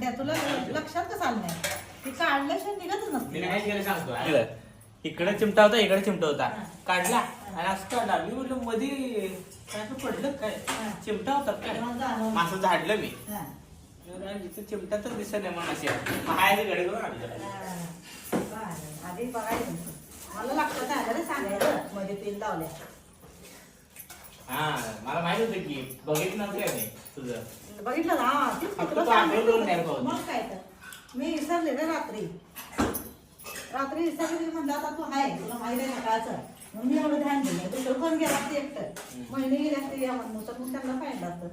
म्हणते तुला लक्षात कसं आलं नाही. ती काढल्याशिवाय निघतच मी नसते नाही केलं सांगतो. इकडं इकडे चिमटा होता इकडे चिमटा होता काढला. आणि असं काढला. मी बोललो मध्ये काय असं पडलं काय? चिमटा होता काय? तेव्हा जाणवलं. मग. असं झाडलं मी. हा. इथं चिमटा तर दिसत नाही मग अशी हाय घडी करून आणलं. हा. आधी बघायचं मला लागतं रे सांगायचं. मध्ये तेल लावल्या. हा मला माहीत होतं की बघितलं नव्हतं काय मी तुझं? बघितलं ना हा, तेच की फक्त तुला तो आठवण करून द्यायला सांगितलं. पाहिजे. मग काय तर. मी विसरले रे रात्री. रात्री विसरले म्हणलं आता तू आहे तुला माहिती आहे सकाळचं मग मी एवढं ध्यान दिलं. गेला ते एकटं? महिने गेले असते या म्हणून तर मग त्यांना पाहिलं असतं.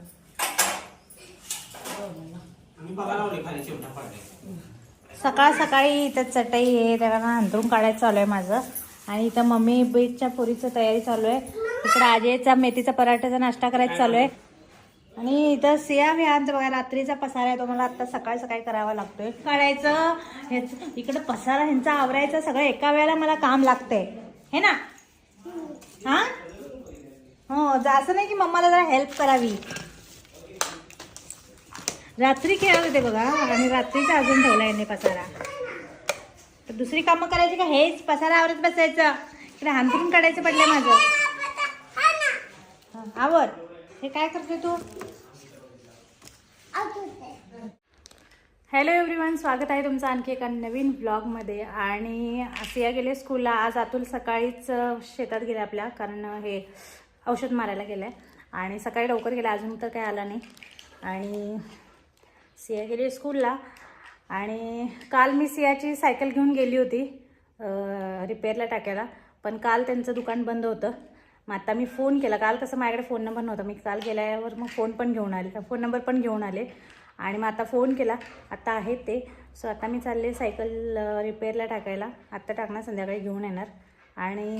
हो म्हणलं. मी बघायला लावले खाली चिमटा पडले सकाळ सकाळी इथं चटई आहे त्याला अंथरून काढायचं चालू आहे माझं. आणि इथं मम्मी बीटच्या पुरीचं तयारी चालू आहे. इकडे आजेचा मेथीचा पराठ्याचा नाश्ता करायचा चालू आहे. आणि इथं सिया विहानचं बघा रात्रीचा पसारा आहे तो मला आता सकाळी सकाळी करावा लागतोय. काढायचं ह्याच इकडं पसारा ह्यांचा आवरायचं सगळं एका वेळेला मला काम लागतंय. हे ना? हा? हो असं नाही की मम्माला जरा हेल्प करावी. रात्री खेळत होते बघा आणि रात्रीचा अजून ठेवला यांनी पसारा. तर दुसरी कामं करायची का? हेच पसारा आवरत बसायचं. इकडे हांतरून काढायचं पडलं माझं. आवर. हे काय करते तू? हॅलो एव्हरीवन स्वागत आहे तुमचं आणखी एका नवीन ब्लॉगमध्ये आणि सिया गेले स्कूलला आज अतुल सकाळीच शेतात गेले आपल्या कारण हे औषध मारायला गेलं. आहे आणि सकाळी लवकर गेला अजून तर काय आला नाही. आणि सिया गेली स्कूलला आणि काल मी सियाची सायकल घेऊन गेली होती रिपेअरला टाकायला. पण काल त्यांचं दुकान बंद होतं. मग आता मी फोन केला. काल कसं माझ्याकडे फोन नंबर नव्हता. मी काल गेल्यावर मग फोन पण घेऊन आले. फोन नंबर पण घेऊन आले. आणि मग आता फोन केला. आता आहेत ते. सो आता मी चालले सायकल रिपेअरला टाकायला. आत्ता टाकणार संध्याकाळी घेऊन येणार. आणि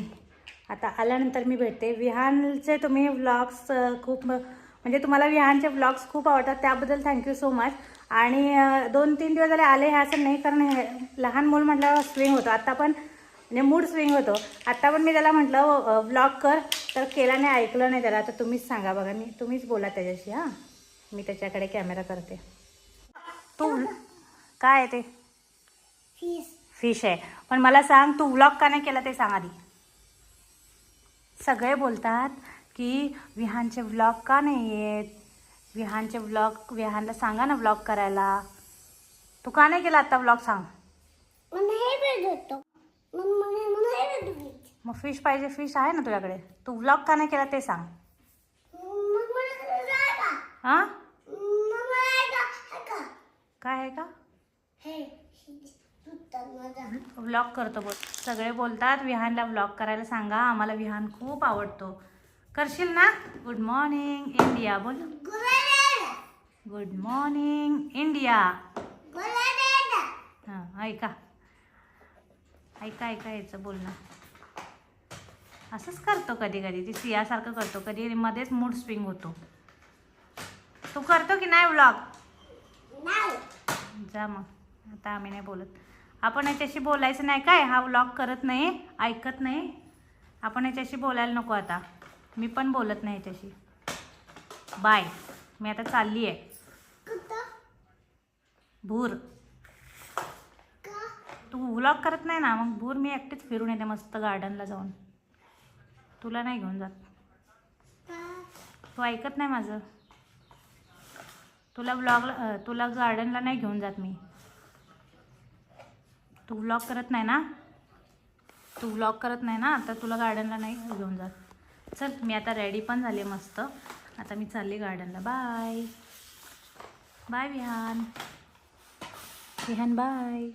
आता आल्यानंतर मी भेटते. विहानचे तुम्ही व्लॉग्स खूप म्हणजे तुम्हाला विहानचे व्लॉग्स खूप आवडतात. त्याबद्दल थँक्यू सो मच आणि दोन तीन दिवस झाले आले हे असं नाही कारण हे लहान मूल म्हटल्यावर स्विंग होतो. आत्ता पण म्हणजे मूड स्विंग होतो. आत्ता पण मी त्याला म्हटलं व्लॉग कर. तर केला नाही ऐकलं नाही त्याला. तर तुम्हीच सांगा बघा. मी तुम्हीच बोला त्याच्याशी हां. मी त्याच्याकडे कॅमेरा करते. तू काय आहे ते? फिश आहे. पण मला सांग तू व्लॉग का नाही केला ते सांग आधी. सगळे बोलतात की विहानचे व्लॉग का नाही येत? विहानचे व्लॉग विहानला सांगा ना व्लॉग करायला. तू का नाही केला आता व्लॉग सांग? मग फिश पाहिजे फिश आहे ना तुझ्याकडे? तू व्लॉग का नाही केला ते सांग. हां? काय आहे का? व्लॉग करतो बोल. सगळे बोलतात विहानला व्लॉग करायला सांगा. आम्हाला विहान खूप आवडतो. करशील ना? गुड मॉर्निंग इंडिया बोल. गुड मॉर्निंग इंडिया हां ऐका. ऐका ऐका याचं बोलणं असंच करतो कधी कधी. ती सियासारखं करतो. कधी मध्येच मूड स्विंग होतो. तू करतो की नाही व्लॉग जा मग. आता आम्ही नाही बोलत. आपण याच्याशी बोलायचं नाही काय? हा व्लॉग करत नाही ऐकत नाही. आपण याच्याशी बोलायला नको आता. मी पण बोलत नाही याच्याशी. बाय. मी आता चालली आहे. भूर. तू व्लॉग करत नाही ना मग भूर मी एकटीच फिरून येते मस्त गार्डनला जाऊन. तुला नाही घेऊन जात. तू ऐकत नाही माझं. तुला ब्लॉगला तुला गार्डनला नाही घेऊन जात मी. तू ब्लॉग करत नाही ना? तू ब्लॉग करत नाही ना आता तुला गार्डनला नाही घेऊन जात. चल मी आता रेडी पण झाले मस्त. आता मी चालली गार्डनला bye bye Vihan Vihan bye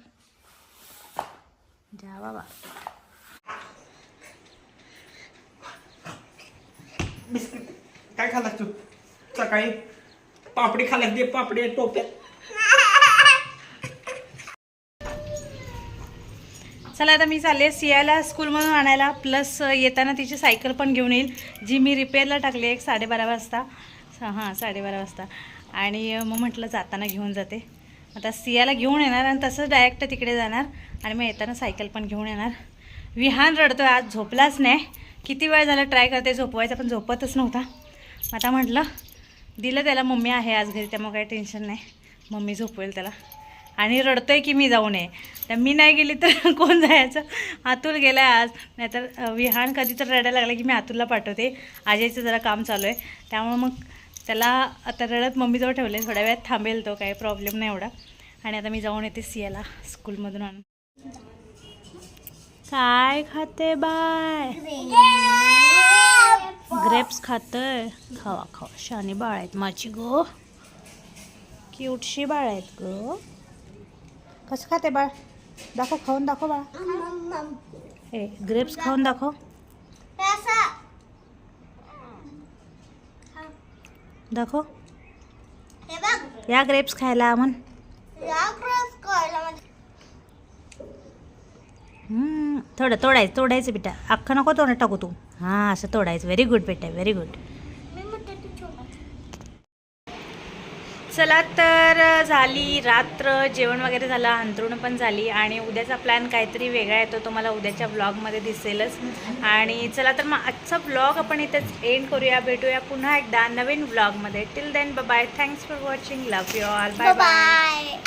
जा बाबा. काय खाल्लास तू? सकाळी पापडी खाल्लास दे पापडी टोप्या चला आता मी चालले सियाला स्कूलमधून आणायला. प्लस येताना तिची सायकल पण घेऊन येईल जी मी रिपेअरला टाकली आहे एक साडेबारा वाजता. हां साडेबारा वाजता. आणि मग म्हटलं जाताना घेऊन जाते. आता सियाला घेऊन येणार आणि तसंच डायरेक्ट तिकडे जाणार. आणि मग येताना सायकल पण घेऊन येणार. विहान रडतोय आज झोपलाच नाही. किती वेळ झाला ट्राय करते झोपवायचा पण झोपतच नव्हता. आता म्हटलं दिलं त्याला मम्मी आहे आज घरी त्यामुळे काही टेन्शन नाही. मम्मी झोपवेल त्याला. आणि रडतोय की मी जाऊ नये. तर मी नाही गेली तर कोण जायचं? अतुल आहे आज. नाहीतर विहान कधी तर रडायला लागला की मी अतुलला पाठवते. आजीचं जरा काम चालू आहे. त्यामुळे मग त्याला आता रडत मम्मीजवळ ठेवले थोड्या वेळात थांबेल तो काही प्रॉब्लेम नाही एवढा. आणि आता मी जाऊन येते सियाला स्कूलमधून आणून. काय खाते बाय? ग्रेप्स खातोय. खावा खावा. शानी बाळ आहेत माझी गो. क्यूटशी बाळ आहेत ग. कसं खाते बाळ? दाखव खाऊन दाखव बाळा. ए ग्रेप्स खाऊन दाखव. दाखव. हे या ग्रेप्स खायला म्हण. थोडं तोडायचं तोडायचं बेटा. अख्खा नको तोंडात टाकू तू. हां असं तोडायचं. व्हेरी गुड बेटा. व्हेरी गुड चला तर झाली रात्र. जेवण वगैरे झालं अंथरुण पण झाली. आणि उद्याचा प्लॅन काहीतरी वेगळा आहे तो तुम्हाला उद्याच्या ब्लॉगमध्ये दिसेलच. आणि चला तर मग आजचा ब्लॉग आपण इथेच एंड करूया. भेटूया पुन्हा एकदा नवीन ब्लॉगमध्ये till then bye thanks for watching love you all bye bye